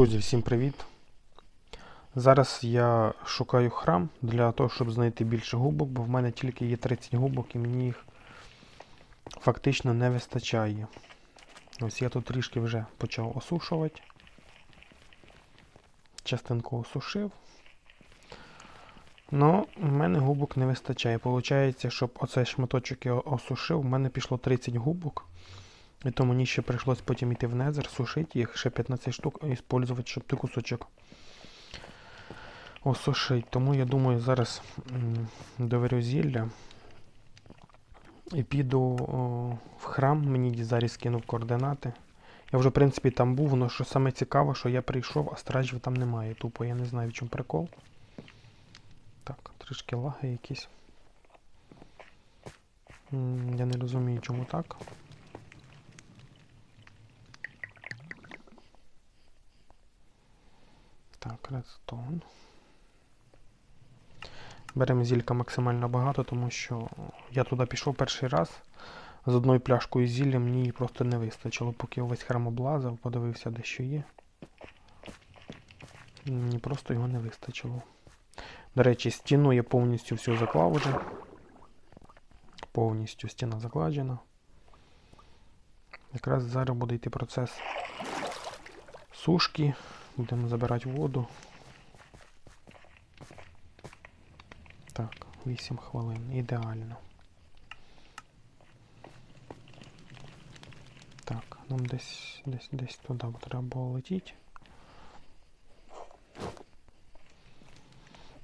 Друзі, всім привіт! Зараз я шукаю храм для того, щоб знайти більше губок, бо в мене тільки є 30 губок і мені їх фактично не вистачає. Ось я тут трішки вже почав осушувати. Частинку осушив. Ну, в мене губок не вистачає. Получається, щоб оцей шматочок я осушив, в мене пішло 30 губок. І то мені ще прийшлось потім йти в незер, сушити їх, ще 15 штук і использувати, щоб ти кусочок осушити. Тому я думаю, зараз м, доварю зілля і піду о, в храм, мені зараз скинув координати. Я вже, в принципі, там був, але що саме цікаво, що я прийшов, а стражів там немає. Тупо я не знаю, в чому прикол. Так, трішки лаги якісь. Я не розумію, чому так. Так, редстоун. Беремо зілька максимально багато, тому що я туди пішов перший раз. З одною пляшкою зілля мені її просто не вистачило, поки увесь храм облазив, подивився, де що є. Мені просто його не вистачило. До речі, стіну я повністю всю заклав уже. Повністю стіна закладена. Якраз зараз буде йти процес сушки. Будемо забирати воду. Так, 8 хвилин. Ідеально. Так, нам десь десь десь туди треба було летіти.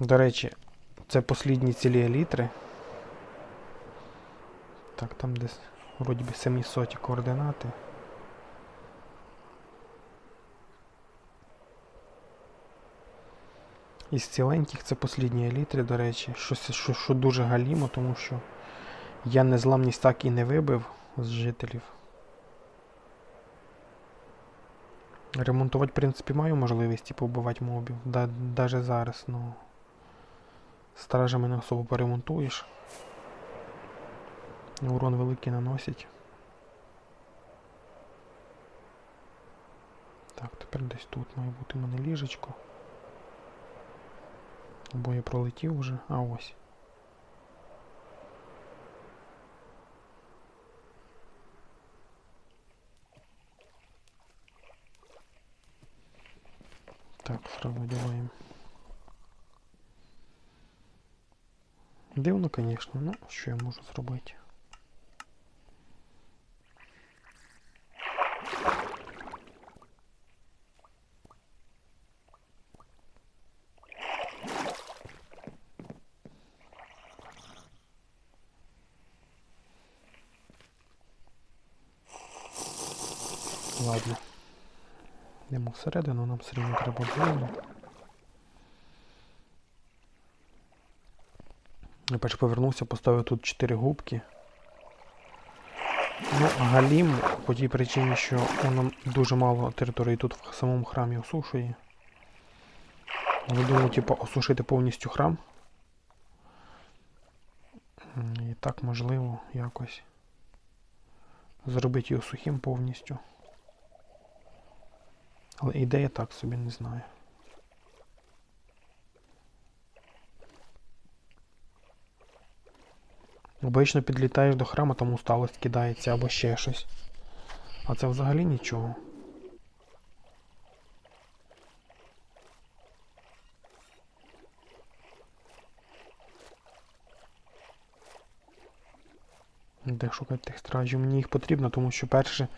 До речі, це послідні цілі елітри. Так, там десь вроді би 700 координати. Із ціленьких це послідні елітри, до речі, що, що, що дуже галімо, тому що я незламність так і не вибив з жителів. Ремонтувати, в принципі, маю можливість типу, вбивати мобів. Даже зараз, ну. Стражами не особо поремонтуєш. Урон великий наносять. Так, тепер десь тут має бути в мене ліжечко. Бо я пролетів вже, а ось. Так, сразу одеваем. Дивно, звісно, ну що я можу зробити? Ладно. Йдемо всередину, нам все рівно треба двоє. Я перш повернувся, поставив тут 4 губки. Ну, Галім, по тій причині, що воно дуже мало території тут в самому храмі осушує. Я думаю, типу, осушити повністю храм. І так можливо якось зробити його сухим повністю. Але ідея так собі не знаю. Обично підлітаєш до храму, там усталость кидається або ще щось. А це взагалі нічого. Де шукати тих стражів? Мені їх потрібно, тому що перше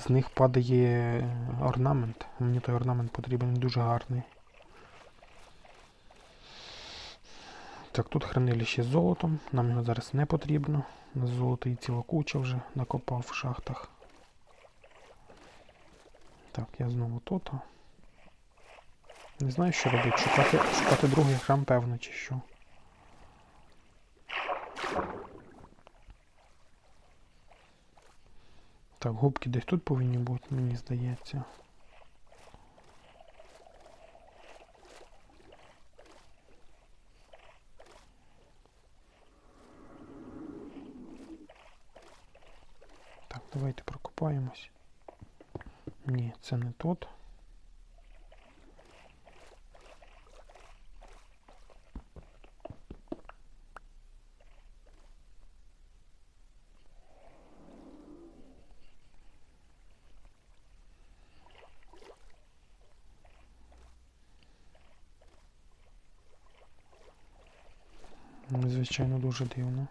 з них падає орнамент. Мені той орнамент потрібен дуже гарний. Так, тут хранилище з золотом. Нам його зараз не потрібно. Золото і ціла куча вже накопав в шахтах. Так, я знову тут. Не знаю, що робити. Шукати, шукати другий храм, певно, чи що. Так, губки десь тут повинні бути, мені здається. Так, давайте прокопаємось. Ні, це не тут. Звичайно, дуже дивно.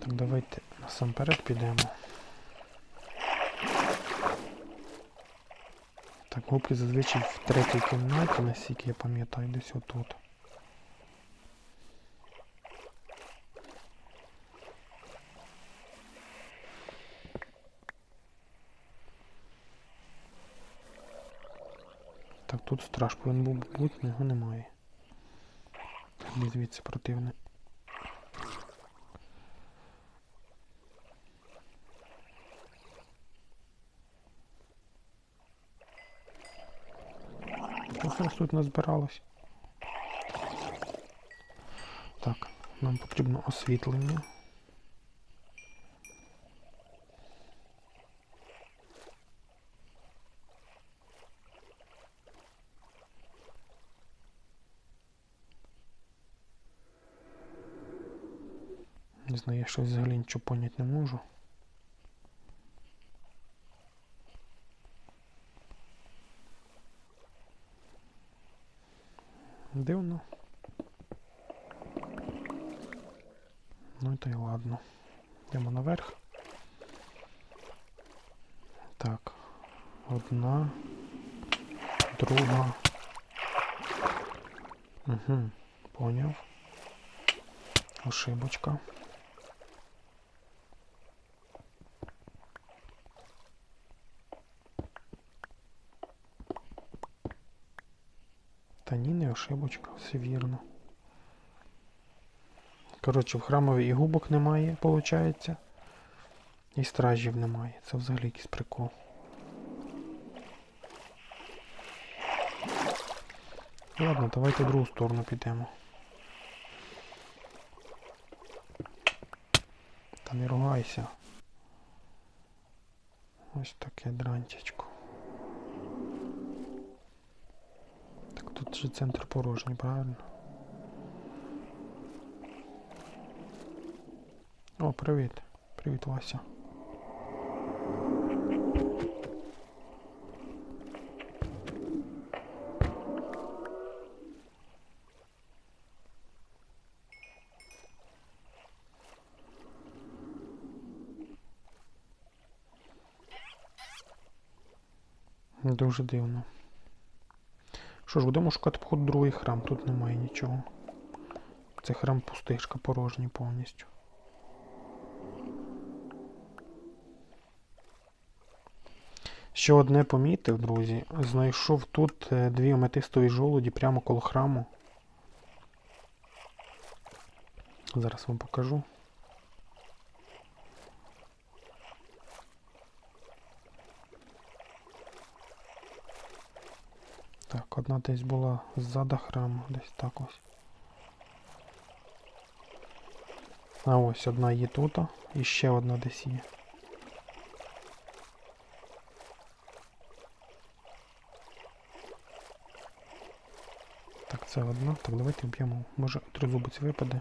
Так, давайте насамперед підемо. Так, губки зазвичай в третій кімнаті, наскільки я пам'ятаю, десь отут. Так, тут страж повинен був бути, його немає. Іди звідси противне. Зараз тут назбиралось? Так, нам потрібно освітлення. Не я щось взагалі нічого поняти не можу. Дивно. Ну то й ладно. Йдемо наверх. Так. Одна. Друга. Угу. Поняв. Ошибочка. Та ні, не ошибочка, все вірно. Коротше, в храмові і губок немає, виходить. І стражів немає. Це взагалі якийсь прикол. Ладно, давайте в другу сторону підемо. Та не ругайся. Ось таке дранчечко. Тут же центр порожній, правильно? О, привіт. Привіт, Вася. Дуже дивно. Що ж, будемо шукати походу другий храм, тут немає нічого. Це храм пустишка порожній повністю. Ще одне помітив, друзі. Знайшов тут е, дві аметистові жолуді прямо коло храму. Зараз вам покажу. Так, одна десь була ззада храму, десь так ось. А ось одна є тут, і ще одна десь є. Так, це одна. Так, давайте вб'ємо. Може тризубець випаде.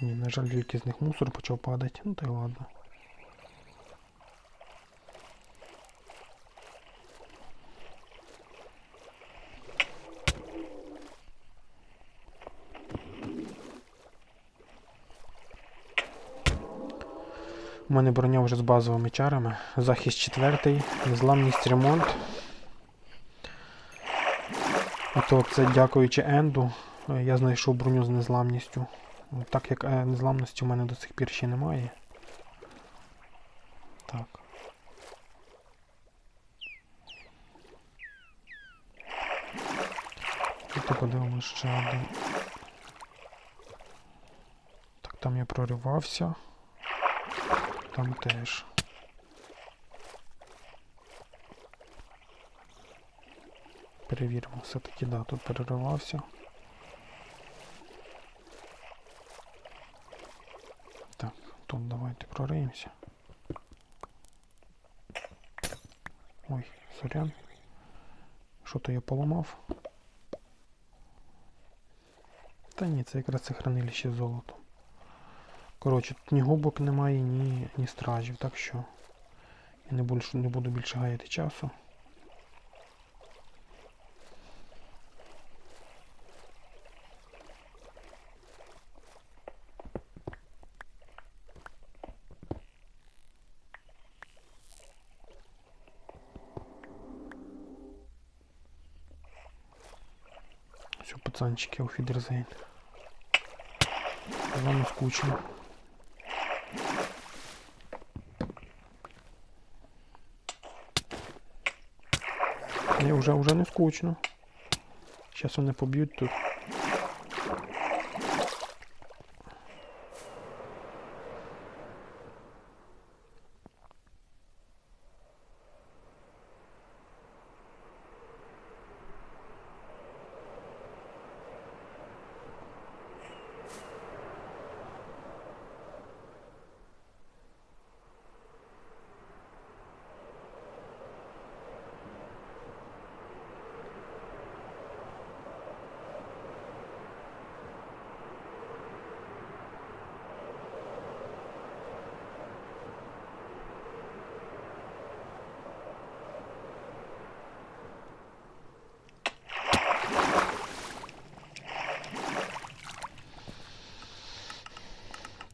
Ні, на жаль, тільки з них мусор почав падати. Ну та й ладно. У мене броня вже з базовими чарами. Захист четвертий, незламність ремонт. Ото це дякуючи Енду. Я знайшов броню з незламністю. Так як е, незламності у мене до сих пір ще немає. Так. Тут подивимось ще один. Так, там я проривався. Там теж. Перевіримо, все-таки, да, тут переривався. Так, тут давайте прориємося. Ой, сорян. Що то я поламав? Та ні, це якраз це хранилище з золотом. Коротше, тут ні губок немає, ні, ні стражів, так що я не, більш, не буду більше гаяти часу. Все, пацанчики, Wiedersehen. Вам скучно. Ні, вже, вже не скучно. Зараз вони поб'ють тут.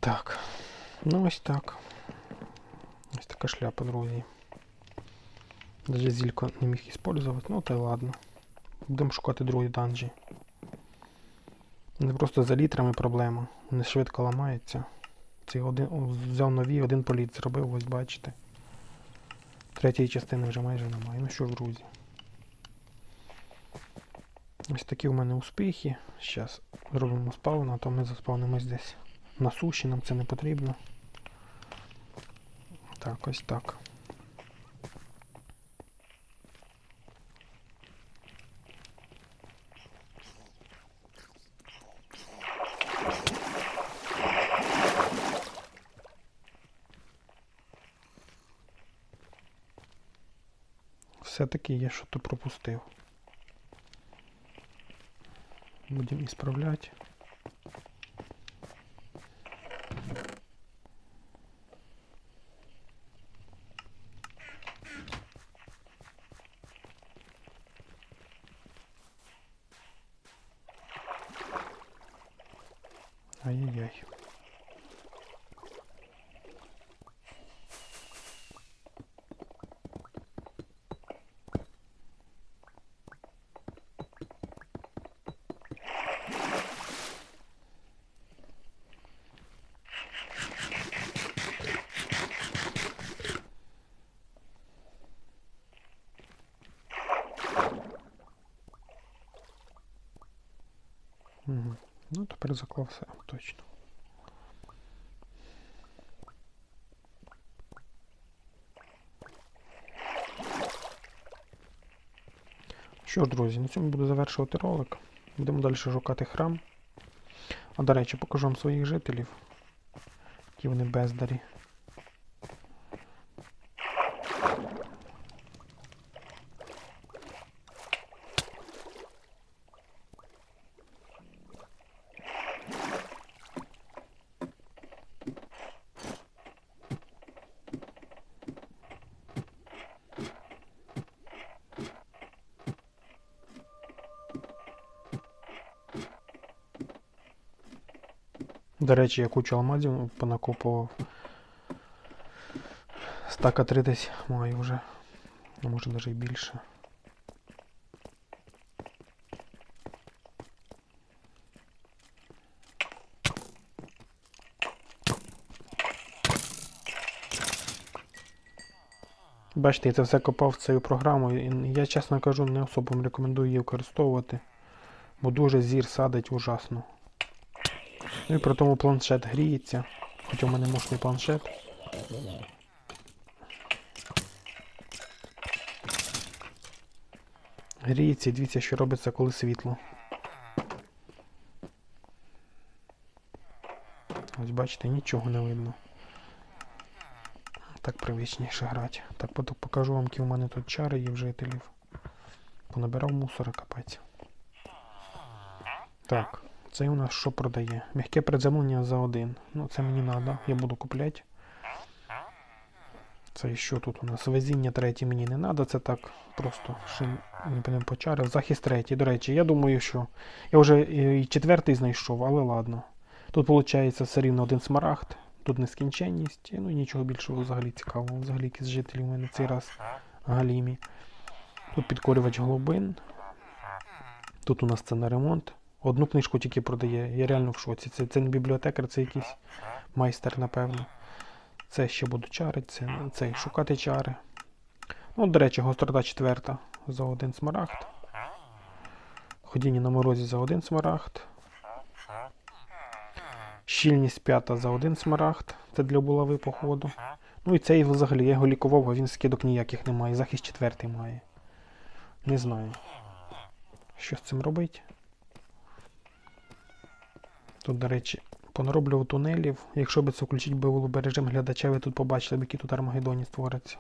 Так. Ну ось так. Ось така шляпа, друзі. Даже зілько не міг использувати, ну та й ладно. Будемо шукати другі данжі. Не просто за літрами проблема. Вони швидко ламаються. Цей один взяв нові, один політ зробив, ось бачите. Третьої частини вже майже немає. Ну що ж, друзі. Ось такі у мене успіхи. Зараз зробимо спаун, а то ми заспавнимось десь на суші, нам це не потрібно. Так, ось так. Все-таки я що-то пропустив. Будемо ісправляти. Заклав все, точно. Що ж, друзі, на цьому буду завершувати ролик. Будемо далі шукати храм. А до речі, покажу вам своїх жителів. Які вони бездарі. До речі, я кучу алмазів понакопував. Стака 3 десь маю вже. А може навіть і більше. Бачите, я це все копав в цю програму. Я, чесно кажу, не особо рекомендую її використовувати, бо дуже зір садить ужасно. Ну і при тому планшет гріється. Хоча в мене мощний планшет. Гріється і дивіться, що робиться, коли світло. Ось бачите, нічого не видно. Так привичніше грати. Так покажу вам, які в мене тут чари є в жителів. Понабирав мусора капець. Так, Це у нас що продає? М'яке приземлення за один. Ну, це мені треба, я буду купляти. Це що тут у нас? Везіння третє мені не треба, це так просто ще не почарив. Захист третій. До речі, я думаю, що. Я вже і і четвертий знайшов, але ладно. Тут виходить все рівно один смарагд, тут нескінченність, ну і нічого більшого взагалі цікавого. Взагалі якісь жителі у мене цей раз галімі. Тут підкорювач глибин. Тут у нас це на ремонт. Одну книжку тільки продає. Я реально в шоці. Це, це не бібліотекар, це якийсь майстер, напевно. Це ще буду чарити, це, це шукати чари. Ну, до речі, гострота четверта за один смарагд. Ходіння на морозі за один смарагд. Щільність п'ята за один смарагд. Це для булави, походу. Ну і цей взагалі, я його лікував, а він скидок ніяких немає. Захист четвертий має. Не знаю. Що з цим робити? Тут, до речі, понароблював тунелів. Якщо би це включити би режим глядача, ви тут побачили, які тут армагедоні створяться.